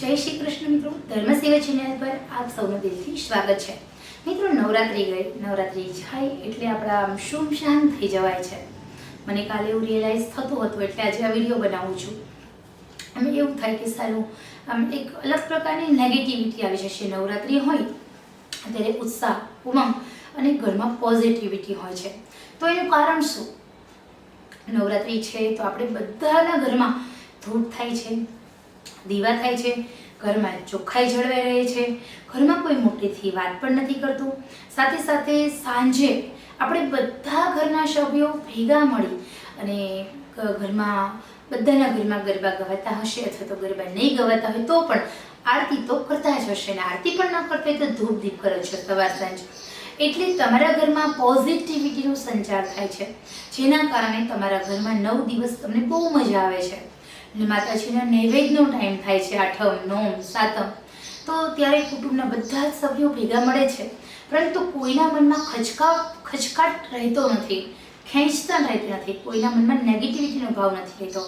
જય શ્રી કૃષ્ણ મિત્રો. ધર્મ સેવા ચેનલ પર આપ સૌનું દિલથી સ્વાગત છે. મિત્રો, નવરાત્રી ગઈ. નવરાત્રી જાય એટલે આપણા આમ શુમ શાંત થઈ જવાય છે. મને કાલે એવું રિયલાઇઝ થતું હતું એટલે આજે આ વીડિયો બનાવું છું. અમે એવું થાય કે સારું, આમ એક અલગ પ્રકારની નેગેટિવિટી આવી જશે. નવરાત્રી હોય, ત્યારે ઉત્સાહ, ઉમંગ અને ઘરમાં પોઝિટિવિટી હોય છે. તો એનું કારણ શું? નવરાત્રી છે તો આપણે બધાના ઘરમાં ધૂપ થાય છે. દીવા થાય છે, ઘરમાં ચોખ્ખાઈ જળવાઈ રહે છે, ઘરમાં કોઈ મોટેથી વાત પણ નથી કરતું. સાથે સાથે સાંજે આપણે બધા ઘરના સભ્યો ભેગા મળી અને ઘરમાં બધાના ઘરમાં ગરબા ગવાતા હશે અથવા તો ગરબા નહીં ગવાતા હોય તો પણ આરતી તો કરતા જ હશે ને આરતી પણ ન કરતા હોય તો ધૂપ દીપ કરે છે સવાર સાંજ. એટલે તમારા ઘરમાં પોઝિટિવિટીનો સંચાર થાય છે, જેના કારણે તમારા ઘરમાં નવ દિવસ તમને બહુ મજા આવે છે. અને માતાજીના નૈવેદ્યનો ટાઈમ થાય છે આઠમ, નોમ, સાતમ. તો ત્યારે કુટુંબના બધા જ સભ્યો ભેગા મળે છે. પરંતુ કોઈના મનમાં ખચકા, ખચકાટ રહેતો નથી, ખેંચતા રહેતી નથી. કોઈના મનમાં નેગેટિવિટીનો ભાવ નથી રહેતો.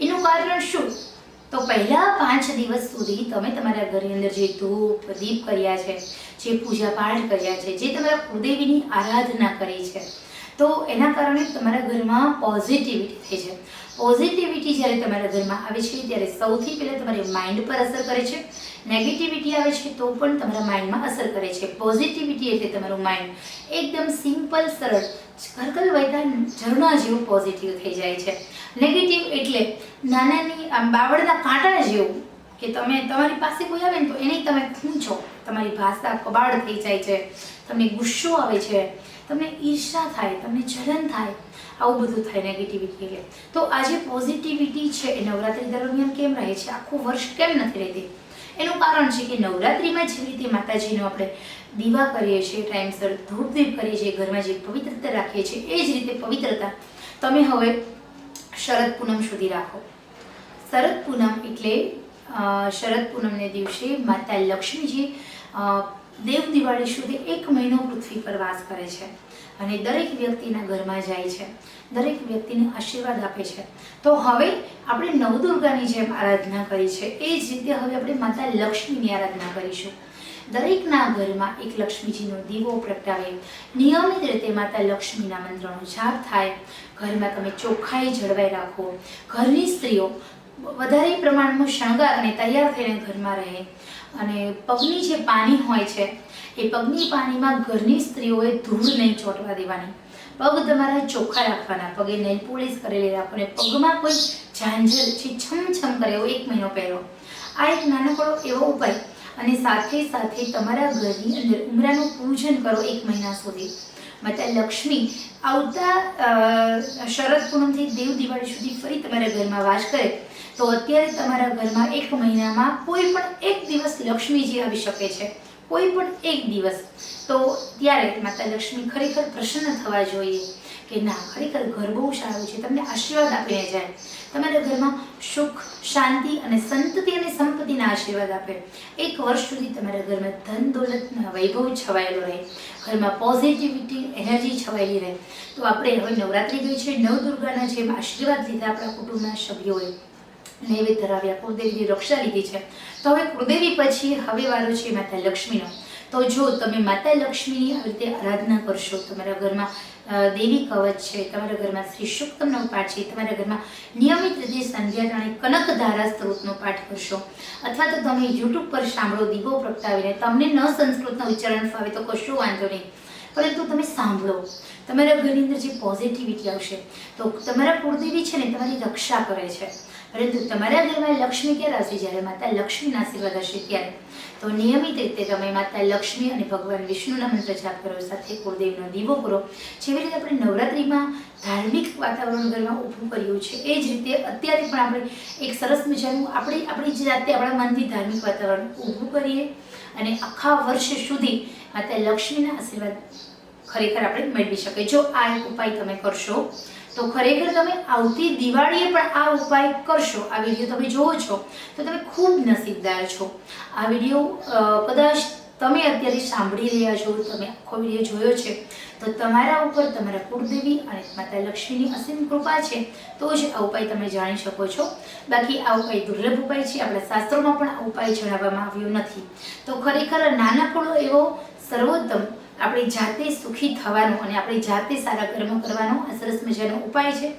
એનું કારણ શું? તો પહેલા પાંચ દિવસ સુધી તમે તમારા ઘરની અંદર જે ધૂપ, દીપ કર્યા છે, જે પૂજા પાઠ કર્યા છે, જે તમારા કુળદેવીની આરાધના કરી છે, તો એના કારણે તમારા ઘરમાં પોઝિટિવિટી થઈ છે. પોઝિટિવિટી જ્યારે તમારા ઘરમાં આવે છે, ત્યારે સૌથી પહેલાં તમારી માઇન્ડ પર અસર કરે છે. નેગેટિવિટી આવે છે, તો પણ તમારા માઇન્ડમાં અસર કરે છે. પોઝિટિવિટી એટલે તમારું માઇન્ડ એકદમ સિમ્પલ સરળ, ઘરગલ વહેતા ઝરણા જેવું પોઝિટિવ થઈ જાય છે. નેગેટિવ એટલે નાનાની આમ બાવળના કાંટા જેવું કે તમે તમારી પાસે કોઈ આવે ને તો એને તમે ખૂંચો. તમારી ભાષા કબાડ થઈ જાય છે. તમને ગુસ્સો આવે છે. તમને ઈર્ષા થાય, તમને જલન થાય, આવું બધું થાય નેગેટિવિટી એટલે. તો આ જે પોઝિટિવિટી છે એ નવરાત્રી દરમિયાન કેમ રહે છે? આખું વર્ષ કેમ નથી રહેતી? એનું કારણ છે કે નવરાત્રિમાં જે રીતે માતાજીનો આપણે દીવા કરીએ છીએ ટાઈમસર ધૂપદીપ કરીએ છીએ, ઘરમાં જે પવિત્રતા રાખીએ છીએ, એ જ રીતે પવિત્રતા તમે હવે શરદ પૂનમ સુધી રાખો. શરદ પૂનમ એટલે શરદ પૂનમને દિવસે માતા લક્ષ્મીજી દેવ દિવાળી સુધી એક મહિનો પૃથ્વી પર વાસ કરે છે અને દરેક વ્યક્તિના ઘરમાં જાય છે. દરેક વ્યક્તિને આશીર્વાદ આપે છે. તો હવે આપણે નવદુર્ગાની જેમ આરાધના કરી છે. એ જ રીતે હવે આપણે માતા લક્ષ્મીની આરાધના કરીશું. દરેકના ઘરમાં એક લક્ષ્મીજીનો દીવો પ્રગટાવે. નિયમિત રીતે માતા લક્ષ્મીના મંત્રનો જાપ થાય. ઘરમાં તમે ચોખ્ખાઈ જળવાઈ રાખો. ઘરની સ્ત્રીઓ વધારે પ્રમાણમાં શણગારને તૈયાર થઈને ઘરમાં રહે. અને પગની જે પાની હોય છે, એ પગની પાણીમાં ઘરની સ્ત્રીઓએ ધૂળ નહીં ચોંટવા દેવાની. પગ તમારા ચોખ્ખા રાખવાના. પગે નેલ પોલિશ કરેલી રાખો અને પગમાં કોઈ ઝાંઝર જે છમ કરે એવો એક મહિનો પહેરો. આ એક નાનકડો એવો ઉપાય. અને સાથે સાથે તમારા ઘરની અંદર ઉમરાનું પૂજન કરો એક મહિના સુધી. માતા લક્ષ્મી આવતા શરદ પૂનમથી દેવ દિવાળી સુધી ફરી તમારા ઘરમાં વાસ કરે. તો અત્યારે તમારા ઘરમાં એક મહિનામાં કોઈ પણ એક દિવસ લક્ષ્મીજી આવી શકે છે. કોઈ પણ એક દિવસ. તો ત્યારે માતા લક્ષ્મી ખરેખર પ્રસન્ન થવા જોઈએ કે ના, ખરેખર ઘર બહુ સારું છે. તમને આશીર્વાદ આપીને જાય તમારા ઘરમાં સુખ, શાંતિ અને સંતતિ અને સંપત્તિના આશીર્વાદ આપે. એક વર્ષ સુધી તમારા ઘરમાં ધન, દોલતના વૈભવ છવાયેલો રહે. ઘરમાં પોઝિટિવિટી એનર્જી છવાયેલી રહે. તો આપણે હવે નવરાત્રિ ગઈ છે. નવદુર્ગાના જેમ આશીર્વાદ લીધા આપણા કુટુંબના સભ્યોએ. નૈવેદ્ય ધરાવ્યા કુળદેવીની રક્ષા લીધી છે. તો હવે કુળદેવી પછી હવે વારો છે માતા લક્ષ્મીનો. તો જો તમે માતા લક્ષ્મીની આવી રીતે આરાધના કરશો, તમારા ઘરમાં દેવી કવચ છે, તમારા ઘરમાં શ્રી સુક્તમનો પાઠ છે, તમારા ઘરમાં નિયમિત રીતે સંધ્યાકાળે કનકધારા સ્ત્રોતનો પાઠ કરશો. અથવા તો તમે યુટ્યુબ પર સાંભળો દીવો પ્રગટાવીને તમને ન સંસ્કૃતનો ઉચ્ચારણ ફાવે તો કશો વાંધો નહીં. પરંતુ તમે સાંભળો. તમારા ઘરની અંદર જે પોઝિટિવિટી આવશે. તો તમારા કુળદેવી છે ને તમારી રક્ષા કરે છે. પરંતુ તમારા ઘરમાં લક્ષ્મી ક્યારે હશે જ્યારે માતા લક્ષ્મીના આશીર્વાદ હશે ત્યારે. તો નિયમિત રીતે તમે માતા લક્ષ્મી અને ભગવાન વિષ્ણુના મંત્ર જાપ કરો, સાથે કુળદેવનો દીવો કરો. જેવી રીતે આપણે નવરાત્રિમાં ધાર્મિક વાતાવરણ ઘરમાં ઊભું કર્યું છે, એ જ રીતે અત્યારે પણ આપણે એક સરસ મજાનું આપણે, આપણી જાતે આપણા મનથી ધાર્મિક વાતાવરણ ઊભું કરીએ અને આખા વર્ષ સુધી માતા લક્ષ્મીના આશીર્વાદ ખરેખર આપણે મેળવી શકીએ. જો આ એક ઉપાય તમે કરશો તો ખરેખર તમે આવતી દિવાળીએ પણ આ ઉપાય કરશો. આ વીડિયો તમે જોવો છો, તો તમે ખૂબ નસીબદાર છો. આ વીડિયો કદાચ તમે અત્યારે સાંભળી રહ્યા છો, તમે આખો વીડિયો જોયો છે, તો તમારા ઉપર તમારા કુળદેવી અને માતા લક્ષ્મીની અસીમ કૃપા છે, તો જ આ ઉપાય તમે જાણી શકો છો. બાકી આ ઉપાય દુર્લભ ઉપાય છે, આપણા શાસ્ત્રોમાં પણ આ ઉપાય જણાવવામાં આવ્યો નથી. તો ખરેખર નાનકડો એવો સર્વોત્તમ આપણી જાતે સુખી થવાનો અને આપણી જાતે સારા કર્મ કરવાનો આ સરસ મજાનો ઉપાય છે.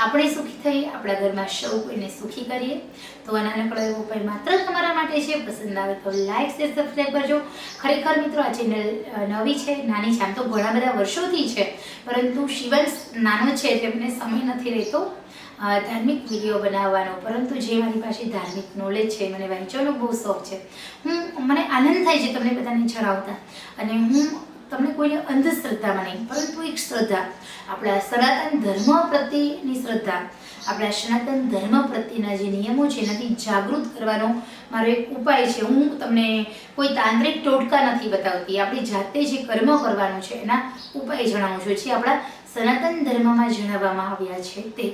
આપણે સુખી થઈએ, આપણા ઘરમાં સૌ કોઈને સુખી કરીએ. તો આ નાનકડો એવો ઉપાય માત્ર તમારા માટે છે. પસંદ આવે તો લાઈક, શેર, સબસ્ક્રાઈબ કરજો. ખરેખર મિત્રો, આ ચેનલ નવી છે, નાની છે, આમ તો ઘણા બધા વર્ષોથી છે. પરંતુ શિવંશ નાનો છે તેમને સમય નથી રહેતો ધાર્મિક વીડિયો બનાવવાનો. પરંતુ જે મારી પાસે ધાર્મિક નોલેજ છે, મને વાંચવાનો બહુ શોખ છે. હું, મને આનંદ થાય છે તમને બધાને જણાવતા. અને હું તમને કોઈને અંધશ્રદ્ધામાં નહીં, પરંતુ એક શ્રદ્ધા. આપણા સનાતન ધર્મ પ્રત્યેની શ્રદ્ધા. આપણા સનાતન ધર્મ પ્રત્યેના જે નિયમો છે, એનાથી જાગૃત કરવાનો મારો એક ઉપાય છે. હું તમને કોઈ તાંત્રિક ટોટકા નથી બતાવતી. આપણી જાતે જે કર્મ કરવાનું છે, એના ઉપાય જણાવું છું. જે આપણા સનાતન ધર્મમાં જણાવવામાં આવ્યા છે તે.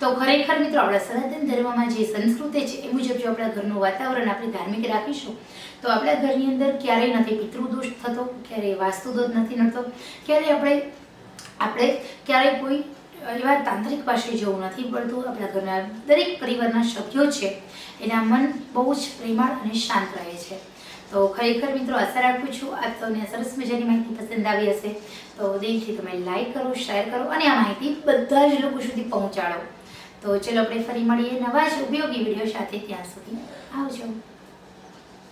તો ખરેખર મિત્રો, આપણા સનાતન ધર્મમાં જે સંસ્કૃતિ છે, એ મુજબ જો આપણા ઘરનું વાતાવરણ આપણે ધાર્મિક રાખીશું, તો આપણા ઘરની અંદર ક્યારેય નથી પિતૃદોષ થતો, ક્યારેય વાસ્તુદોષ નથી નડતો, ક્યારેય આપણે આપણે ક્યારેય કોઈ એવા તાંત્રિક પાસે જવું નથી પડતું. આપણા ઘરના દરેક પરિવારના સભ્યો છે, એના મન બહુ જ પ્રેમાળ અને શાંત રહે છે. તો ખરેખર મિત્રો આશા રાખું છું આપ સૌને સરસ મજાની માહિતી પસંદ આવી હશે. તો દિલથી તમે લાઈક કરો શેર કરો અને આ માહિતી બધા જ લોકો સુધી પહોંચાડો. તો ચલો આપણે ફરી મળીએ નવા જ ઉપયોગી વીડિયો સાથે ત્યાં સુધી આવજો.